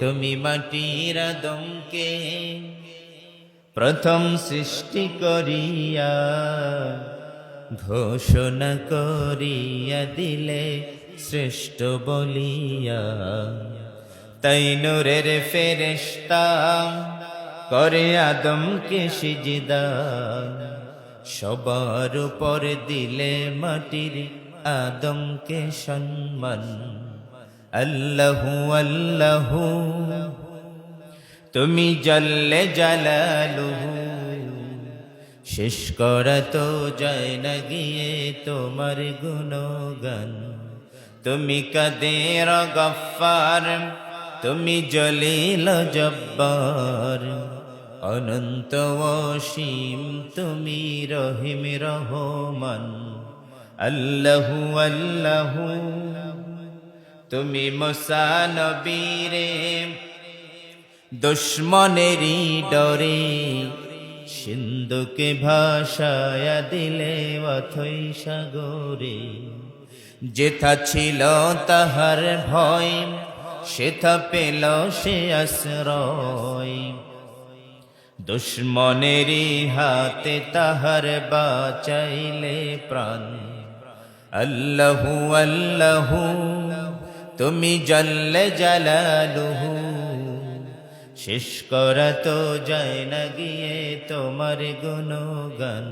তুমি মাটির আদমকে প্রথম সৃষ্টি করিয়া ঘোষণা করিয়া দিলে শ্রেষ্ঠ বলিয়া। তাই নূরের ফেরেশতা করে আদমকে সিজিদা। সবার উপর দিলে মাটির আদমকে সম্মান। আল্লাহু আল্লাহু। তুমি জল্লে জালালুহু। শেষ করা তো যায় না গিয়ে তোমার গুণগান। তুমি কাদের গফার তুমি জলিল জব্বার। অনন্ত অসীম তুমি রহিম রহমান। আল্লাহু আল্লাহু। তুমি মুসানবীরে দুশ্মনেরই ডরে, সিন্ধুকে ভাষায় দিলে অথই সাগরে। যেথা ছিল তাহার ভয়, সেথা পেল সে আশ্রয়। দুশ্মনেরই হাতে তাহার বাঁচাইলে প্রাণ। আল্লাহু আল্লাহু। তুমি জল্লে জালালুহু, শেষ করা তো যায় না গিয়ে তোমার গুণগান।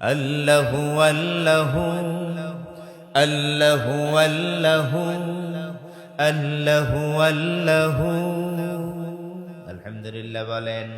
আল্লাহু আল্লাহু আল্লাহু আল্লাহু আল্লাহু আল্লাহু। আলহামদুলিল্লাহ বলেন।